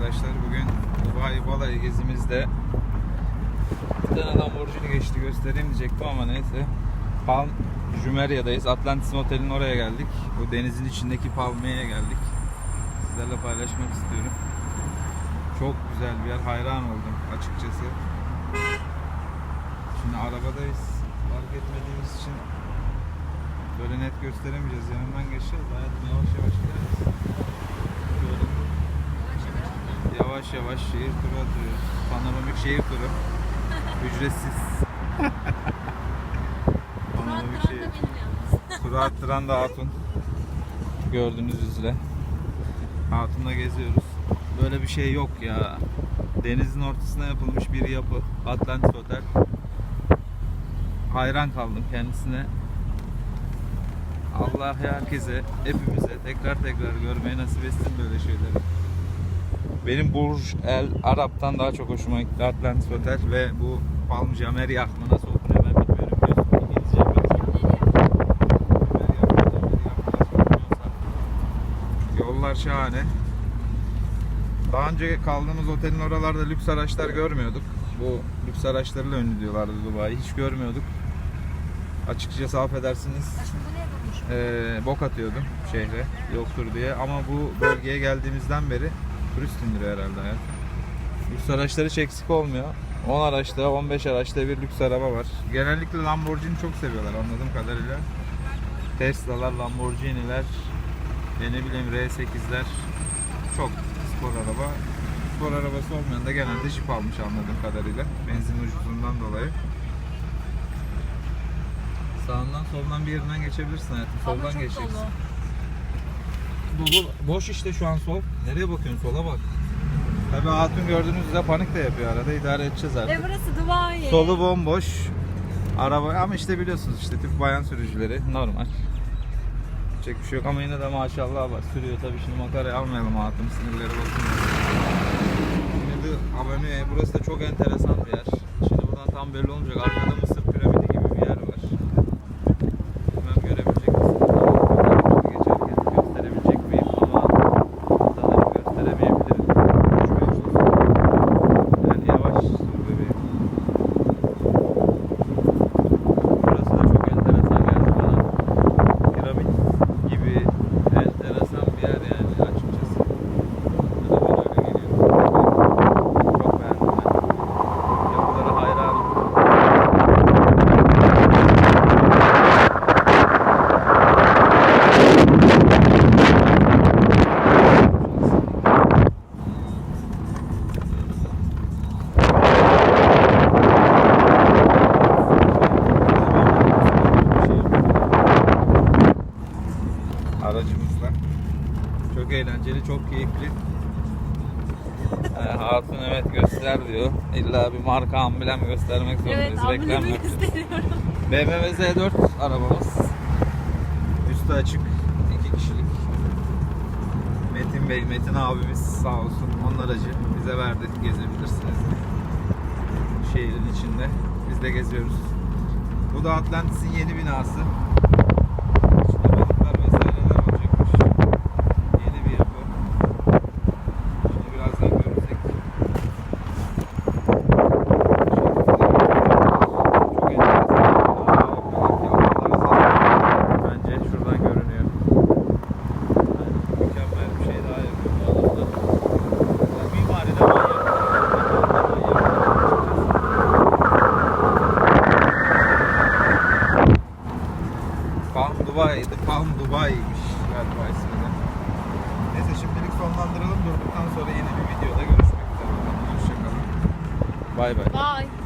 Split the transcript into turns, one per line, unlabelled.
arkadaşlar. Bugün Dubai Balayı gezimizde bir tane Lamborghini geçti göstereyim diyecektim ama neyse. Palm Jumeria'dayız. Atlantis Otel'in oraya geldik. Bu denizin içindeki palmiyeye geldik. Sizlerle paylaşmak istiyorum. Çok güzel bir yer. Hayran oldum açıkçası. Şimdi arabadayız. Fark etmediğimiz için böyle net gösteremeyeceğiz. Yanından geçeceğiz. Hayatım yavaş yavaş gideriz. Böyle yavaş yavaş şehir turu atıyoruz. Panoramik şehir turu. Ücretsiz. Panoramik şehir. Turu attıran da Hatun. Gördüğünüz üzere. Hatun'la geziyoruz. Böyle bir şey yok ya. Denizin ortasına yapılmış bir yapı. Atlantis Otel. Hayran kaldım kendisine. Allah herkese, hepimize tekrar tekrar görmeyi nasip etsin böyle şeyleri. Benim Burj El Arab'tan daha çok hoşuma gitti Atlantis Otel ve bu Palm Jameria mı nasıl okunuyor ben bilmiyorum İngilizce. Yollar şahane. Daha önce kaldığımız otelin oralarda lüks araçlar görmüyorduk. Bu lüks araçlarıyla ünlü diyorlardı Dubai. Hiç görmüyorduk. Açıkçası affedersiniz eee bok atıyordum şehre yoktur diye. Ama bu bölgeye geldiğimizden beri turist indiriyor herhalde hayat. Lüks araçları hiç eksik olmuyor. 10 araçta 15 araçta bir lüks araba var. Genellikle Lamborghini çok seviyorlar anladığım kadarıyla. Tesla'lar, Lamborghini'ler, ne bileyim R8'ler çok spor araba. Spor arabası olmayan da genelde Jeep almış anladığım kadarıyla. Benzin ucuzluğundan dolayı. Sağından soldan bir yerinden geçebilirsin hayatım. Soldan geçeceksin. Dolu, boş işte şu an sol. Nereye bakıyorsun? Sola bak. Tabii hatun gördüğünüz üzere panik de yapıyor arada. idare edeceğiz artık.
E burası Dubai.
Solu bomboş. Araba ama işte biliyorsunuz işte Türk bayan sürücüleri normal. Çek bir şey yok ama yine de maşallah var. Sürüyor tabii şimdi makarayı almayalım hatun sinirleri bozulmasın. Şimdi abone burası da çok enteresan bir yer. Şimdi buradan tam belli olmayacak. Arkada Mısır piramidi gibi bir yer var. Bilmem görebilecek misiniz? Geçerken gösterebilecek miyim ama sanırım gösteremeyebilirim. Şuraya olsun. Yani yavaş sür bebeğim. Burası da çok enteresan geldi bana. Piramit gibi enteresan bir yer yani açıkçası. Bana böyle öyle geliyor. Çok beğendim ben. Yapılara hayranım. aracımızla. Çok eğlenceli, çok keyifli. Ee, Hatun evet göster diyor. İlla bir marka amblem göstermek
Evet
zorundayız. Reklam
amblemi
yapacağız.
gösteriyorum.
BMW Z4 arabamız. Üstü açık. iki kişilik. Metin Bey, Metin abimiz sağ olsun. Onun aracı bize verdi. Gezebilirsiniz. Şehrin içinde. Biz de geziyoruz. Bu da Atlantis'in yeni binası. İçinde balıklar vesaireler olacakmış. Yeni bir yapı. Şimdi birazdan görürsek. Çok enteresan. Bence şuradan görünüyor. Yani mükemmel bir şey daha yapıyor bu adamda. Yani mimaride manyak. Palm Dubai, The Palm Dubai'ymiş galiba ismi de. Neyse şimdilik sonlandıralım. Durduktan sonra yeni bir videoda görüşmek üzere. Hoşçakalın. Bay bay.
Bye.